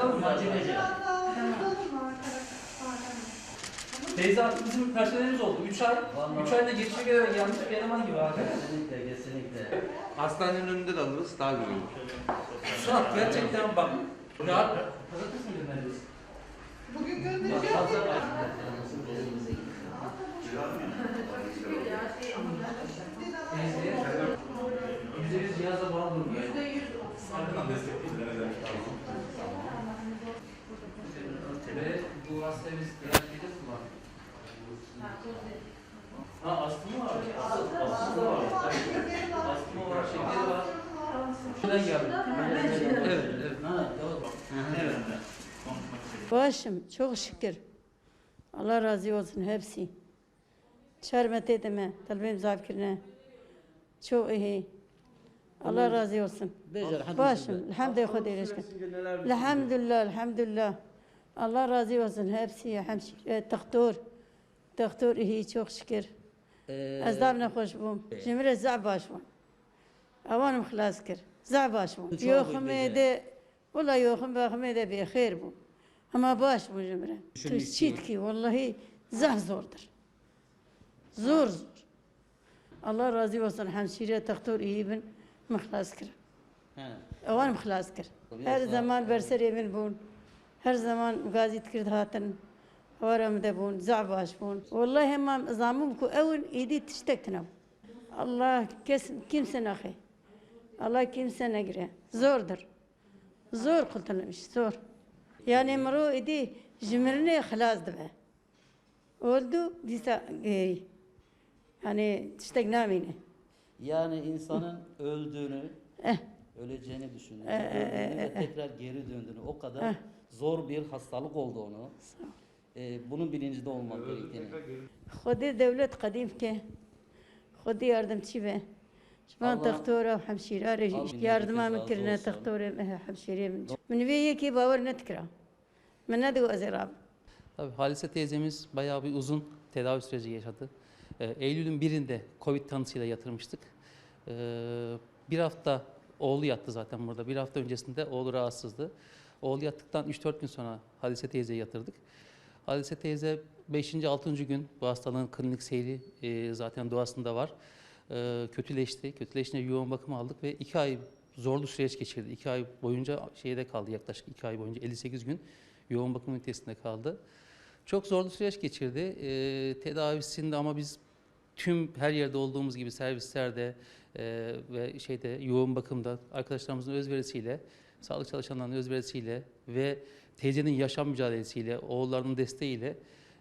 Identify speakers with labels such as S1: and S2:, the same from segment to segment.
S1: Tamam mı? Teyze artık bizim personelimiz oldu. 3 ay.
S2: Vallahi.
S1: 3 ayda geçişe göre gelmiş bir eleman gibi abi.
S2: Kesinlikle, kesinlikle.
S3: Hastanenin önünde de alırız daha güzel olur.
S1: Şu an gerçekten bak. Rahat. Pazartesi mi göndeririz?
S4: Bugün
S2: Bak,
S4: göndereceğiz.
S2: fazla var.
S1: Yüzde yüz cihaza bağlı durmuyor. Ve bu hastaya biz ilaç veririz mi? Ha astımı var. Astımı var. Astımı var, şekeri var. Şuradan geldi. Evet, evet.
S2: Ha, doğru.
S1: Evet.
S5: Başım çok şükür. Allah razı olsun hepsi. Şermet edeme, talbim zakirine. Çok iyi. Allah razı olsun. Başım, elhamdülillah. Elhamdülillah, elhamdülillah. Allah razı olsun hepsi. Hemşire, doktor. Doktor iyi çok şükür.
S2: Ee,
S5: Ez davne hoş bum. Cimri za baş bum. Avanım xlas kir. Za baş bum. Yokum
S2: güzel.
S5: de, valla yokum bakım de bir xeyr bum. Ama baş bu cimri.
S2: Düşünmek
S5: Tu çit ki vallahi zah zordur. Zor zor. Allah razı olsun hemşire doktor iyi bin. Mıxlas kir. Avanım xlas kir. Her zaman berser evin bun. Her zaman gazit kird hatın. Varam da bun, za baş bun. Vallahi hemam zamım ku evin idi tiştektinam. Allah kes kimse nahi. Allah kimse ne gire. Zordur. Zor kurtulmuş, zor. Yani mro idi jimrine خلاص dibe. Oldu disa geri. Yani tiştek namine.
S2: Yani insanın öldüğünü,
S5: Eh.
S2: öleceğini düşündüğünü ee, ve tekrar geri döndüğünü o kadar eh. zor bir hastalık olduğunu e, ee, bunun bilincinde olmak gerektiğini. Xodi
S5: devlet kadim ki
S2: Xodi
S5: yardımcı
S2: ve
S5: Şuban
S2: doktora
S5: ve
S2: hemşire
S5: yardıma
S2: mıkırına
S5: doktora ve hemşire münviye ki bavar netkira. Mena de o azirab.
S1: Tabii Halise teyzemiz bayağı bir uzun tedavi süreci yaşadı. Ee, Eylül'ün birinde Covid tanısıyla yatırmıştık. Ee, bir hafta oğlu yattı zaten burada. Bir hafta öncesinde oğlu rahatsızdı. Oğlu yattıktan 3-4 gün sonra Halise teyzeyi yatırdık. Halise teyze 5. 6. gün bu hastalığın klinik seyri e, zaten doğasında var. Ee, kötüleşti. Kötüleşince yoğun bakım aldık ve 2 ay zorlu süreç geçirdi. 2 ay boyunca şeyde kaldı yaklaşık 2 ay boyunca 58 gün yoğun bakım ünitesinde kaldı. Çok zorlu süreç geçirdi. Ee, tedavisinde ama biz tüm her yerde olduğumuz gibi servislerde e, ve şeyde yoğun bakımda arkadaşlarımızın özverisiyle, sağlık çalışanlarının özverisiyle ve teyzenin yaşam mücadelesiyle, oğullarının desteğiyle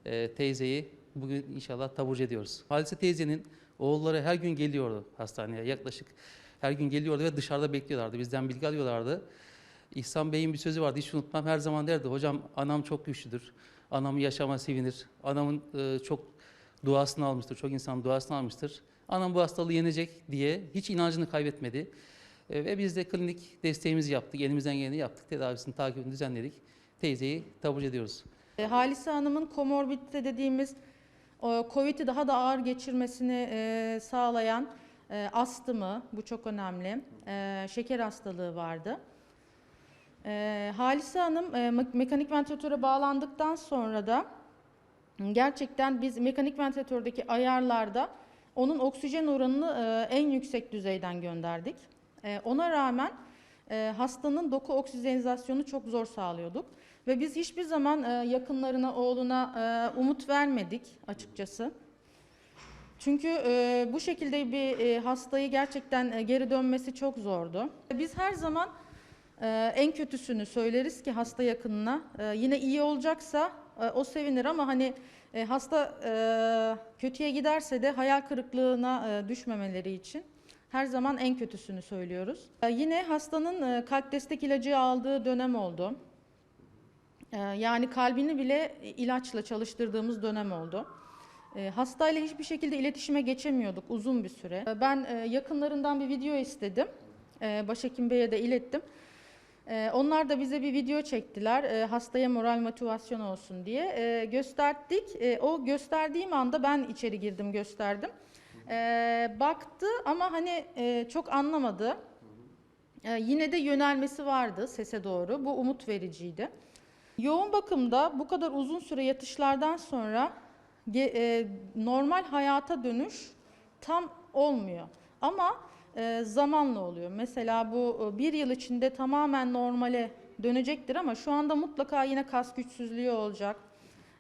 S1: e, teyzeyi bugün inşallah taburcu ediyoruz. Halise teyzenin oğulları her gün geliyordu hastaneye yaklaşık her gün geliyordu ve dışarıda bekliyorlardı. Bizden bilgi alıyorlardı. İhsan Bey'in bir sözü vardı hiç unutmam. Her zaman derdi hocam anam çok güçlüdür. Anamı yaşama sevinir. Anamın e, çok duasını almıştır. Çok insan duasını almıştır. Anam bu hastalığı yenecek diye hiç inancını kaybetmedi. E, ve biz de klinik desteğimizi yaptık. Elimizden geleni yaptık. Tedavisini, takibini düzenledik. Teyzeyi taburcu ediyoruz.
S6: E, Halise Hanım'ın komorbidite dediğimiz COVID'i daha da ağır geçirmesini e, sağlayan e, astımı, bu çok önemli, e, şeker hastalığı vardı. E, Halise Hanım e, me- mekanik ventilatöre bağlandıktan sonra da gerçekten biz mekanik ventilatördeki ayarlarda onun oksijen oranını e, en yüksek düzeyden gönderdik. E, ona rağmen e, hastanın doku oksijenizasyonu çok zor sağlıyorduk. Ve biz hiçbir zaman yakınlarına, oğluna umut vermedik açıkçası. Çünkü e, bu şekilde bir e, hastayı gerçekten e, geri dönmesi çok zordu. Biz her zaman e, en kötüsünü söyleriz ki hasta yakınına. E, yine iyi olacaksa e, o sevinir ama hani e, hasta e, kötüye giderse de hayal kırıklığına düşmemeleri için her zaman en kötüsünü söylüyoruz. Yine hastanın kalp destek ilacı aldığı dönem oldu. Yani kalbini bile ilaçla çalıştırdığımız dönem oldu. Hastayla hiçbir şekilde iletişime geçemiyorduk uzun bir süre. Ben yakınlarından bir video istedim. Başhekim Bey'e de ilettim. Ee, Onlar da bize bir video çektiler. e, Hastaya moral motivasyon olsun diye. Ee, Gösterdik. Ee, O gösterdiğim anda ben içeri girdim gösterdim. Baktı ama hani e, çok anlamadı. yine de yönelmesi vardı sese doğru. Bu umut vericiydi. Yoğun bakımda bu kadar uzun süre yatışlardan sonra e, normal hayata dönüş tam olmuyor. Ama e, zamanla oluyor. Mesela bu e, bir yıl içinde tamamen normale dönecektir ama şu anda mutlaka yine kas güçsüzlüğü olacak.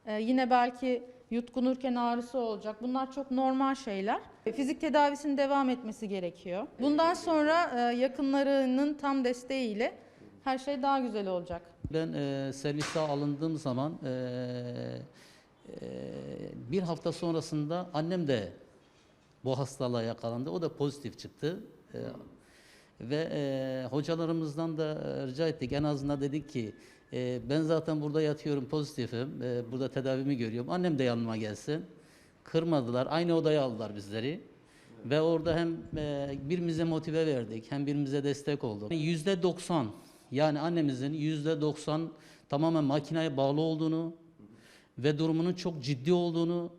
S6: E, yine belki yutkunurken ağrısı olacak. Bunlar çok normal şeyler. Fizik tedavisinin devam etmesi gerekiyor. Bundan sonra yakınlarının tam desteğiyle her şey daha güzel olacak.
S2: Ben e, servise alındığım zaman e, e, bir hafta sonrasında annem de bu hastalığa yakalandı. O da pozitif çıktı. E, ve e, hocalarımızdan da e, rica ettik. En azından dedik ki e, ben zaten burada yatıyorum pozitifim. E, burada tedavimi görüyorum. Annem de yanıma gelsin. Kırmadılar. Aynı odaya aldılar bizleri. Ve orada hem e, birbirimize motive verdik, hem birbirimize destek olduk. Yüzde 90 yani annemizin yüzde 90 tamamen makineye bağlı olduğunu ve durumunun çok ciddi olduğunu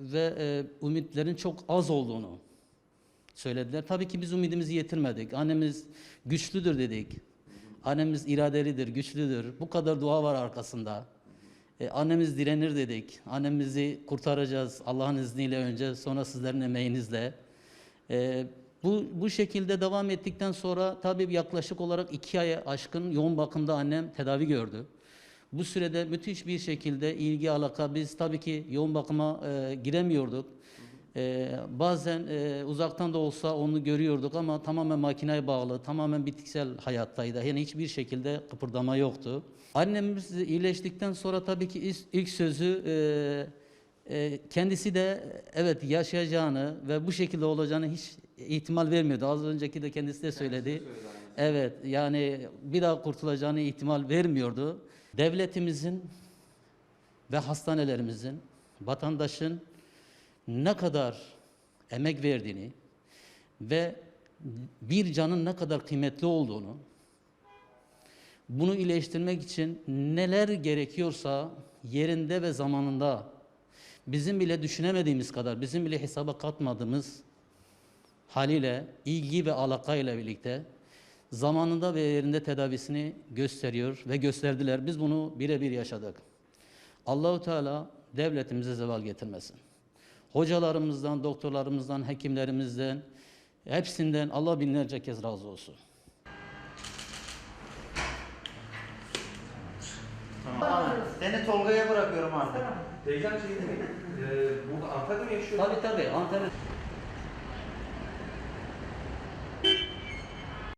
S2: ve e, ümitlerin çok az olduğunu söylediler. Tabii ki biz umudumuzu yitirmedik. Annemiz güçlüdür dedik. Annemiz iradelidir, güçlüdür. Bu kadar dua var arkasında. E, annemiz direnir dedik. Annemizi kurtaracağız Allah'ın izniyle önce, sonra sizlerin emeğinizle. E, bu, bu şekilde devam ettikten sonra tabii yaklaşık olarak iki aya aşkın yoğun bakımda annem tedavi gördü. Bu sürede müthiş bir şekilde ilgi alaka biz tabii ki yoğun bakıma e, giremiyorduk. E, bazen e, uzaktan da olsa onu görüyorduk ama tamamen makineye bağlı, tamamen bitkisel hayattaydı. Yani hiçbir şekilde kıpırdama yoktu. Annemiz iyileştikten sonra tabii ki ilk, sözü e, e, kendisi de evet yaşayacağını ve bu şekilde olacağını hiç ihtimal vermiyordu. Az önceki de kendisi de söyledi. Evet yani bir daha kurtulacağını ihtimal vermiyordu. Devletimizin ve hastanelerimizin vatandaşın ne kadar emek verdiğini ve bir canın ne kadar kıymetli olduğunu bunu iyileştirmek için neler gerekiyorsa yerinde ve zamanında bizim bile düşünemediğimiz kadar, bizim bile hesaba katmadığımız haliyle, ilgi ve alakayla birlikte zamanında ve yerinde tedavisini gösteriyor ve gösterdiler. Biz bunu birebir yaşadık. Allahu Teala devletimize zeval getirmesin. Hocalarımızdan, doktorlarımızdan, hekimlerimizden, hepsinden Allah binlerce kez razı olsun.
S4: Seni Tolga'ya bırakıyorum artık.
S3: Teyzem şey değil mi? Ee, burada Antalya'da mı yaşıyor?
S2: Tabii tabii Antalya